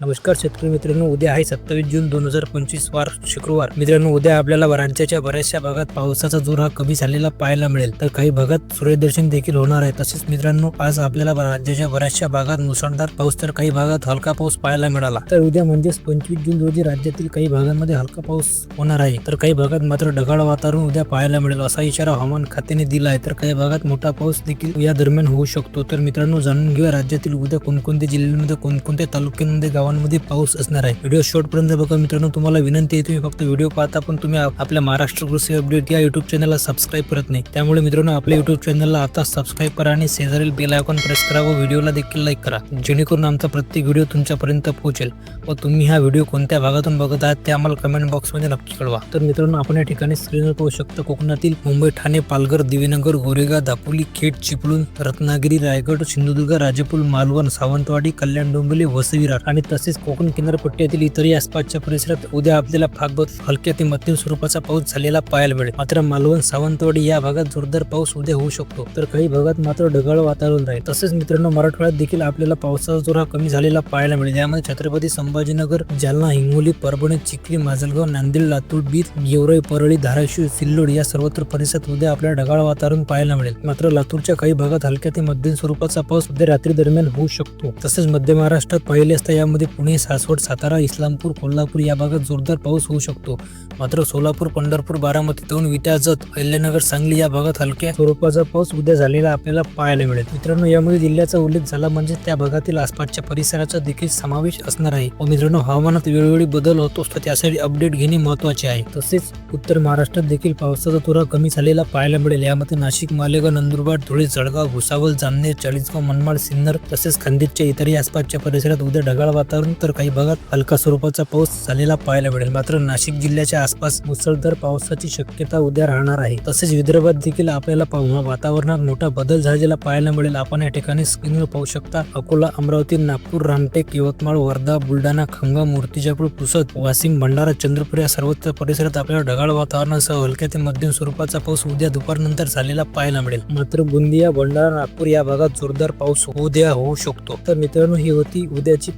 नमस्कार शेतकरी मित्रांनो उद्या आहे सत्तावीस जून दोन हजार पंचवीस वार शुक्रवार. मित्रांनो उद्या आपल्याला राज्याच्या बऱ्याचशा भागात पावसाचा जोर हा कमी झालेला पाहायला मिळेल. तर काही भागात सूर्यदर्शन देखील होणार आहे. तसेच मित्रांनो आज आपल्याला राज्याच्या बऱ्याचशा भागात मुसळधार पाऊस तर काही भागात हलका पाऊस पाहायला मिळाला. तर उद्या म्हणजेच पंचवीस जून रोजी राज्यातील काही भागांमध्ये हलका पाऊस होणार आहे. तर काही भागात मात्र ढगाळ वातावरण उद्या पाहायला मिळेल असा इशारा हवामान खात्याने दिला आहे. तर काही भागात मोठा पाऊस देखील या दरम्यान होऊ शकतो. तर मित्रांनो जाणून घेऊया राज्यातील उद्या कोणकोणत्या जिल्ह्यांमध्ये कोणकोणत्या तालुक्यांमध्ये गावांमध्ये पाऊस असणार आहे. व्हिडिओ शेवट पर्यंत बघा मित्रांनो तुम्हाला विनंती आहे तुम्ही फक्त व्हिडिओ पाहता पण तुम्ही आपल्या महाराष्ट्र कृषी अपडेट या युट्यूब चॅनलला सबस्क्राईब करत नाही. त्यामुळे मित्रांनो आपल्या युट्यूब चॅनलला आता सबस्क्राईब करा आणि शेजारील बेल आयकॉन प्रेस करा व व्हिडिओला देखील लाईक करा. जेणेकरून आमचा प्रत्येक व्हिडिओ तुमच्यापर्यंत पोहोचेल व तुम्ही हा व्हिडिओ कोणत्या भागातून बघत आहात ते आम्हाला कमेंट बॉक्समध्ये नक्की कळवा. तर मित्रांनो आपण या ठिकाणी स्क्रीनवर पाहू शकतो कोकणातील मुंबई ठाणे पालघर दिवेनगर गोरेगाव दापोली खेड चिपळूण रत्नागिरी रायगड सिंधुदुर्ग राजापूर मालवण सावंतवाडी कल्याण डोंबिवली वसविरा आणि तसेच कोकण किनारपट्टीतील इतरही आसपासच्या परिसरात उद्या आपल्याला भागवत हलक्या ते मध्यम स्वरूपाचा पाऊस झालेला पाहायला मिळेल. मात्र मालवण सावंतवाडी या भागात जोरदार पाऊस उद्या होऊ शकतो. तर काही भागात मात्र ढगाळ वातावरण राहील. तसेच मित्रांनो मराठवाड्यात देखील आपल्याला पावसाचा जोर हा कमी झालेला पाहायला मिळेल. यामध्ये छत्रपती संभाजीनगर जालना हिंगोली परभणी चिखली माजलगाव नांदेड लातूर बीड गेवराई परळी धाराशिव सिल्लोड या सर्वत्र परिसरात उद्या आपल्याला ढगाळ वातावरण पाहायला मिळेल. मात्र लातूरच्या काही भागात हलक्या ते मध्यम स्वरूपाचा पाऊस उद्या रात्री दरम्यान होऊ शकतो. तसेच मध्य महाराष्ट्रात पाहिले असता यामध्ये पुणे सासवड सातारा इस्लामपूर कोल्हापूर या भागात जोरदार पाऊस होऊ शकतो. मात्र सोलापूर पंढरपूर बारामती दोन विटा जत अहिल्यानगर सांगली या भागात हलक्या स्वरूपाचा पाऊस उद्या झालेला आपल्याला पाहायला मिळेल. मित्रांनो यामुळे जिल्ह्याचा उल्लेख झाला म्हणजे त्या भागातील आसपासच्या परिसराचा देखील समावेश असणार आहे. व मित्रांनो हवामानात वेळोवेळी बदल होतो तर त्यासाठी अपडेट घेणे महत्त्वाचे आहे. तसेच उत्तर महाराष्ट्रात देखील पावसाचा तुरा कमी झालेला पाहायला मिळेल. यामध्ये नाशिक मालेगाव नंदुरबार धुळे जळगाव भुसावळ जामनेर चाळीसगाव मनमाड सिन्नर तसेच खंदितच्या इतरही आसपासच्या परिसरात उद्या ढगाळ वातावरण वातावरण तर काही भागात हलका स्वरूपाचा पाऊस झालेला पाहायला मिळेल. मात्र नाशिक जिल्ह्याच्या आसपास मुसळधार पावसाची शक्यता उद्या राहणार आहे. तसेच विदर्भात देखील आपल्याला वातावरणात मोठा बदल झालेला पाहायला मिळेल. आपण या ठिकाणी स्क्रीनवर पाहू शकता अकोला अमरावती नागपूर रामटेक यवतमाळ वर्धा बुलढाणा खंगा मूर्तिजापूर पुसद वाशिम भंडारा चंद्रपूर या सर्वत्र परिसरात आपल्याला ढगाळ वातावरणासह हलक्या ते मध्यम स्वरूपाचा पाऊस उद्या दुपारनंतर झालेला पाहायला मिळेल. मात्र गोंदिया भंडारा नागपूर या भागात जोरदार पाऊस उद्या होऊ शकतो. तर मित्रांनो ही होती उद्याची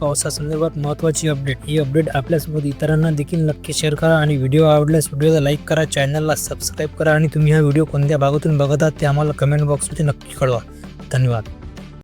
संदर्भात महत्त्वाची अपडेट ही अपडेट आपल्यासोबत इतरांना देखील नक्की शेअर करा आणि व्हिडिओ आवडल्यास व्हिडिओला लाईक करा चॅनलला सबस्क्राईब करा आणि तुम्ही हा व्हिडिओ कोणत्या भागातून बघत आहात ते आम्हाला कमेंट बॉक्समध्ये नक्की कळवा. धन्यवाद.